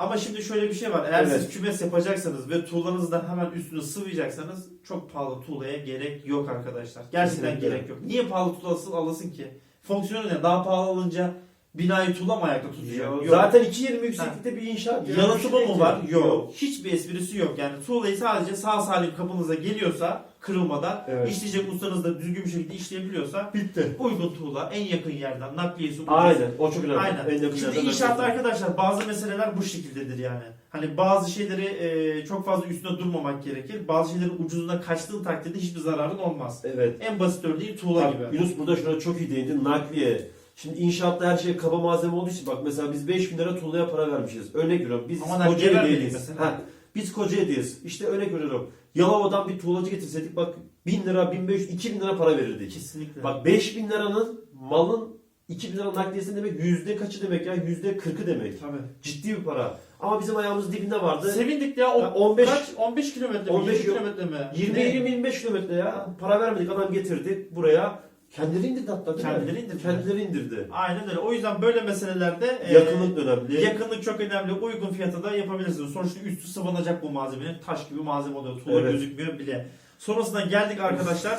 Ama şimdi şöyle bir şey var. Eğer Evet. siz kümes yapacaksanız ve tuğlanızı da hemen üstüne sıvayacaksanız çok pahalı tuğlaya gerek yok arkadaşlar. Gerçekten Kesinlikle. gerek yok. Niye pahalı tuğlasın alasın ki? Fonksiyonu ne? Daha pahalı alınca binayı tuğla mı ayakta tutacak? Yok. Zaten 2.20 yükseklikte bir inşaat. Yalıtımı mı var? Yok. Hiçbir esprisi yok. Yani tuğlayı sadece sağ salim kapınıza geliyorsa kırılmadan Evet. işleyecek ustanız da düzgün bir şekilde işleyebiliyorsa Bitti. uygun tuğla en yakın yerden nakliyesi. Aynen. O çok önemli. Aynen. En yakın Şimdi yerden inşaatta arkadaşlar bazı meseleler bu şekildedir yani. Hani bazı şeyleri e, çok fazla üstüne durmamak gerekir. Bazı şeylerin ucuzuna kaçtığın takdirde hiçbir zararın olmaz. Evet. En basit örneği tuğla Bak, gibi. Yunus burada şuna çok iyi değindi. Nakliye. Şimdi inşaatta her şey kaba malzeme olduğu için bak mesela biz 5000 lira tuğlaya para vermişiz. Örnek veriyorum biz Ama Kocaeli'deyiz. Ha, biz Kocaeli'deyiz. İşte örnek veriyorum. Yalova'dan bir tuğlacı getirseydik bak 1000 lira, 1500, 2000 lira para verirdik. Kesinlikle. Bak 5000 liranın malın 2000 lira nakliyesi demek yüzde kaçı demek ya? Yüzde 40'ı demek. Tabii. Ciddi bir para. Ama bizim ayağımız dibinde vardı. Sevindik ya. O, Ya 15 kaç? 15 kilometre mi? 15 20 yok. kilometre mi? 20 Ne? 20 25 kilometre ya. Para vermedik adam getirdi buraya. Kendileri indirdi hatta. değil mi? Kendileri indirdi. Kendileri indirdi. Aynen öyle. O yüzden böyle meselelerde e, Yakınlık önemli. yakınlık çok önemli. Uygun fiyata da yapabilirsiniz. Sonuçta üstü sıvanacak bu malzemenin. Taş gibi malzeme oluyor. Tuğla Evet. gözükmüyor bile. Sonrasında geldik arkadaşlar.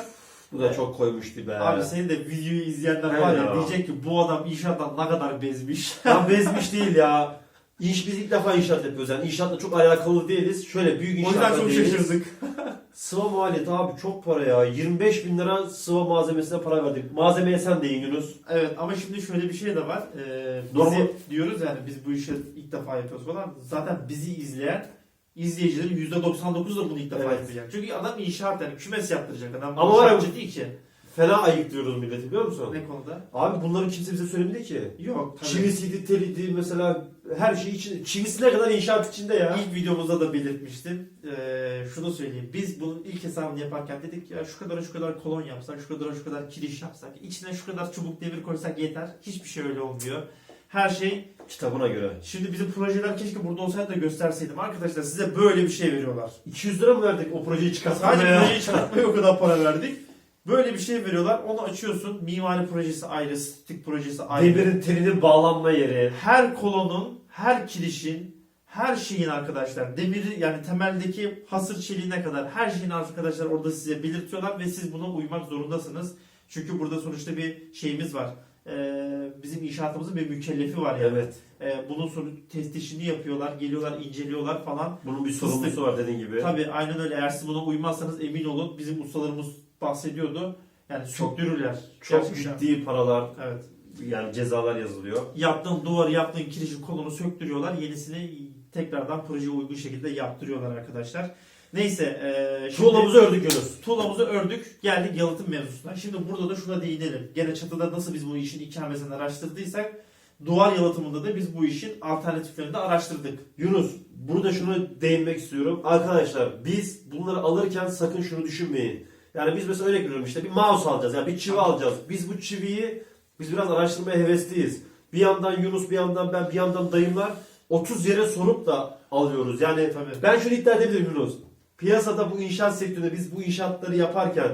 Bu da çok koymuştu be. Abi senin de videoyu izleyenler var ya ya. diyecek ki bu adam inşaattan ne kadar bezmiş. Ya bezmiş değil ya. İş biz ilk defa inşaat yapıyoruz yani inşaatla çok alakalı değiliz. Şöyle büyük o yüzden çok değiliz. şaşırdık. Sıva maliyeti abi çok para ya. 25 bin lira sıva malzemesine para verdik. Malzemeye sen değin Yunus. Evet ama şimdi şöyle bir şey de var. Ee, bizi Normal- diyoruz yani biz bu işi ilk defa yapıyoruz falan. Zaten bizi izleyen izleyicilerin %99 da bunu ilk defa Evet. yapacak. Çünkü adam inşaat yani kümes yaptıracak adam. Ama var ya- inşaatçı değil ki. Fena ayıklıyoruz milleti biliyor musun? Ne konuda? Abi bunları kimse bize söylemedi ki. Yok tabii. Çivisiydi, teliydi mesela her şey için. Çivisine kadar inşaat içinde ya. İlk videomuzda da belirtmiştim. Ee, şunu söyleyeyim. Biz bunun ilk hesabını yaparken dedik ya şu kadar şu kadar kolon yapsak, şu kadar şu kadar kiriş yapsak, içine şu kadar çubuk demir koysak yeter. Hiçbir şey öyle olmuyor. Her şey Kitabına göre. Şimdi bizim projeler keşke burada olsaydı da gösterseydim. Arkadaşlar size böyle bir şey veriyorlar. 200 lira mı verdik o projeyi Sadece çıkartmaya? projeyi çıkartmaya o kadar para verdik. Böyle bir şey veriyorlar. Onu açıyorsun. Mimari projesi ayrı, statik projesi ayrı. Demirin telinin bağlanma yeri. Her kolonun, her kirişin, her şeyin arkadaşlar demiri yani temeldeki hasır çeliğine kadar her şeyin arkadaşlar orada size belirtiyorlar ve siz buna uymak zorundasınız. Çünkü burada sonuçta bir şeyimiz var. Ee, bizim inşaatımızın bir mükellefi var yani. Evet. Ee, bunun sonu testişini yapıyorlar, geliyorlar, inceliyorlar falan. Bunun bir sorumlusu var dediğin gibi. Tabii aynen öyle. Eğer siz buna uymazsanız emin olun bizim ustalarımız bahsediyordu. Yani söktürürler. Çok Gerçekten. ciddi paralar Evet. yani cezalar yazılıyor. Yaptığın duvarı, yaptığın kirişin kolunu söktürüyorlar. Yenisini tekrardan projeye uygun şekilde yaptırıyorlar arkadaşlar. Neyse. E, şimdi Tuğlamızı ördük Yunus. tuğlamızı ördük. Geldik yalıtım mevzusuna. Şimdi burada da şuna değinelim. Gene çatıda nasıl biz bu işin ikamesini araştırdıysak duvar yalıtımında da biz bu işin alternatiflerini de araştırdık. Yunus burada şunu değinmek istiyorum. Arkadaşlar biz bunları alırken sakın şunu düşünmeyin. Yani biz mesela örnek veriyorum işte bir mouse alacağız. Yani bir çivi alacağız. Biz bu çiviyi biz biraz araştırmaya hevesliyiz. Bir yandan Yunus bir yandan ben bir yandan dayımlar 30 yere sorup da alıyoruz. Yani Tabii. ben şunu iddia edebilirim Yunus. Piyasada bu inşaat sektöründe biz bu inşaatları yaparken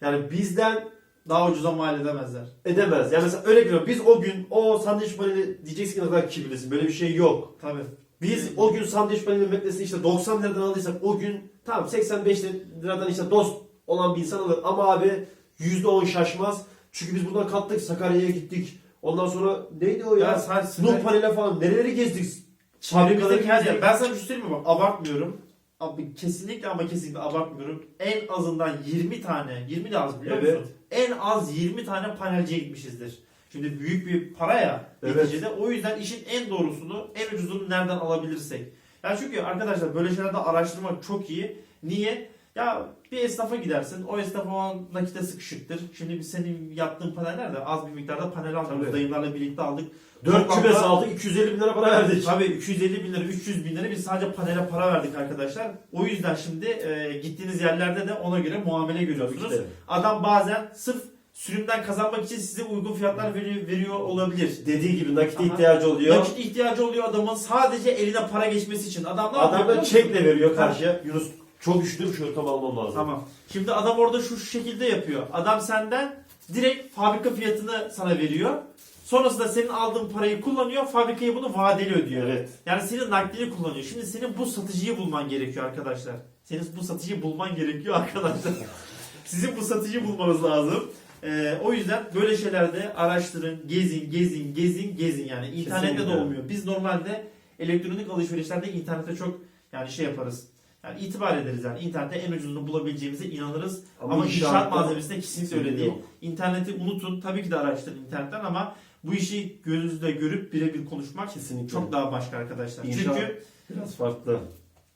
yani bizden Daha ucuza mal edemezler. edemez. Yani mesela örnek veriyorum biz o gün o sandviç paneli diyeceksin ki ne kadar kibirlisin. Böyle bir şey yok. Tabii. Biz o gün sandviç panelinin metresini işte 90 liradan aldıysak o gün tamam 85 liradan işte dost olan bir insan alır ama abi %10 şaşmaz. Çünkü biz buradan kalktık Sakarya'ya gittik. Ondan sonra neydi o ya? Ya Nur panele falan nereleri gezdik? Çevremizdeki her yer. Ben sana bir şey söyleyeyim mi? Bak abartmıyorum. Abi kesinlikle ama kesinlikle abartmıyorum. En azından 20 tane, 20 de az biliyor Evet. musun? En az 20 tane panelciye gitmişizdir. Şimdi büyük bir para ya Evet. neticede. O yüzden işin en doğrusunu, en ucuzunu nereden alabilirsek. Ya çünkü arkadaşlar böyle şeylerde araştırmak çok iyi. Niye? Ya bir esnafa gidersin. O esnaf o an nakite sıkışıktır. Şimdi biz senin yaptığın paneller de az bir miktarda panel aldık. Tabii. Dayımlarla birlikte aldık. 4 Toplamda- kümes aldık 250 bin lira para verdik. Tabii 250 bin lira, 300 bin lira biz sadece panele para verdik arkadaşlar. O yüzden şimdi e, gittiğiniz yerlerde de ona göre muamele görüyorsunuz. Adam bazen sırf sürümden kazanmak için size uygun fiyatlar veriyor, veriyor olabilir. Dediği gibi nakite Aha. ihtiyacı oluyor. Nakit ihtiyacı oluyor adamın sadece eline para geçmesi için. Adam ne yapıyor Adam biliyor da musun? çekle veriyor karşıya. Yunus çok üşüdüm şu ortamı almam lazım. Tamam. Şimdi adam orada şu şekilde yapıyor. Adam senden direkt fabrika fiyatını sana veriyor. Sonrasında senin aldığın parayı kullanıyor, fabrikaya bunu vadeli ödüyor. Evet. Yani senin naklini kullanıyor. Şimdi senin bu satıcıyı bulman gerekiyor arkadaşlar. Senin bu satıcıyı bulman gerekiyor arkadaşlar. Sizin bu satıcıyı bulmanız lazım. Ee, o yüzden böyle şeylerde araştırın, gezin, gezin, gezin, gezin yani. İnternette de Kesinlikle. olmuyor. Biz normalde elektronik alışverişlerde internete çok yani şey yaparız. Yani itibar ederiz yani. İnternette en ucuzunu bulabileceğimize inanırız. Ama, inşaat inşaatta malzemesinde kesinlikle öyle değil. yok. İnterneti unutun. Tabii ki de araştırın internetten ama bu işi gözünüzle görüp birebir konuşmak Kesinlikle. çok daha başka arkadaşlar. İnşaat- Çünkü Biraz farklı.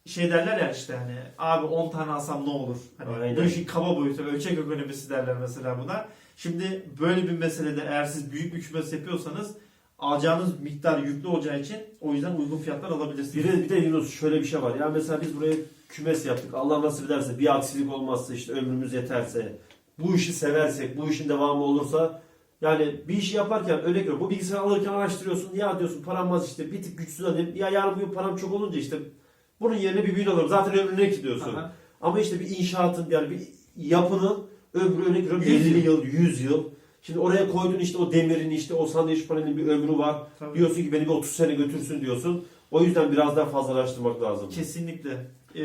şey derler ya işte hani abi 10 tane alsam ne olur? Hani Aynen. bu işin kaba boyutu, ölçek ekonomisi derler mesela buna. Şimdi böyle bir meselede eğer siz büyük bir kümes yapıyorsanız alacağınız miktar yüklü olacağı için o yüzden uygun fiyatlar alabilirsiniz. Bir de, bir de Yunus şöyle bir şey var. Yani mesela biz buraya kümes yaptık. Allah nasip ederse bir aksilik olmazsa işte ömrümüz yeterse bu işi seversek, bu işin devamı olursa yani bir işi yaparken örnek veriyorum. Bu bilgisayarı alırken araştırıyorsun. Ya diyorsun param az işte bir tık güçsüz alayım. Ya yarın bir gün param çok olunca işte bunun yerine bir büyüğünü alırım. Zaten ömrüne ki diyorsun. Aha. Ama işte bir inşaatın yani bir yapının ömrü örnek veriyorum 100 50 yıl, 100 yıl. Şimdi oraya koyduğun işte o demirin işte o sandviç panelinin bir ömrü var. Tabii. Diyorsun ki beni bir 30 sene götürsün diyorsun. O yüzden biraz daha fazla araştırmak lazım. Kesinlikle. Ee,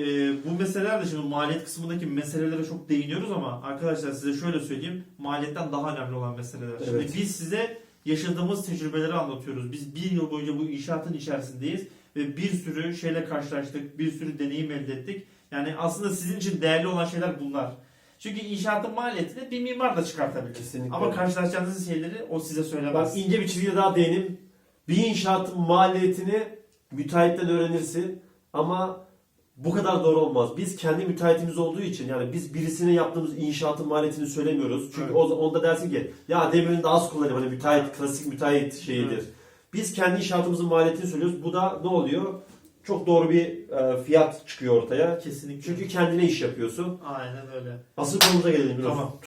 bu meseleler de şimdi maliyet kısmındaki meselelere çok değiniyoruz ama arkadaşlar size şöyle söyleyeyim. Maliyetten daha önemli olan meseleler. Evet. Şimdi biz size yaşadığımız tecrübeleri anlatıyoruz. Biz bir yıl boyunca bu inşaatın içerisindeyiz ve bir sürü şeyle karşılaştık. Bir sürü deneyim elde ettik. Yani aslında sizin için değerli olan şeyler bunlar. Çünkü inşaatın maliyetini bir mimar da çıkartabilir. Kesinlikle. Ama karşılaşacağınız şeyleri o size söylemez. Bak ince bir çiviye daha değinim. Bir inşaatın maliyetini müteahhitten öğrenirsin ama bu kadar doğru olmaz. Biz kendi müteahhitimiz olduğu için yani biz birisine yaptığımız inşaatın maliyetini söylemiyoruz. Çünkü Evet. o onda dersin ki ya demirini de az kullanayım hani müteahhit klasik müteahhit şeyidir. Evet. Biz kendi inşaatımızın maliyetini söylüyoruz. Bu da ne oluyor? Çok doğru bir e, fiyat çıkıyor ortaya. Kesinlikle. Çünkü kendine iş yapıyorsun. Aynen öyle. Asıl konumuza gelelim biraz. Tamam.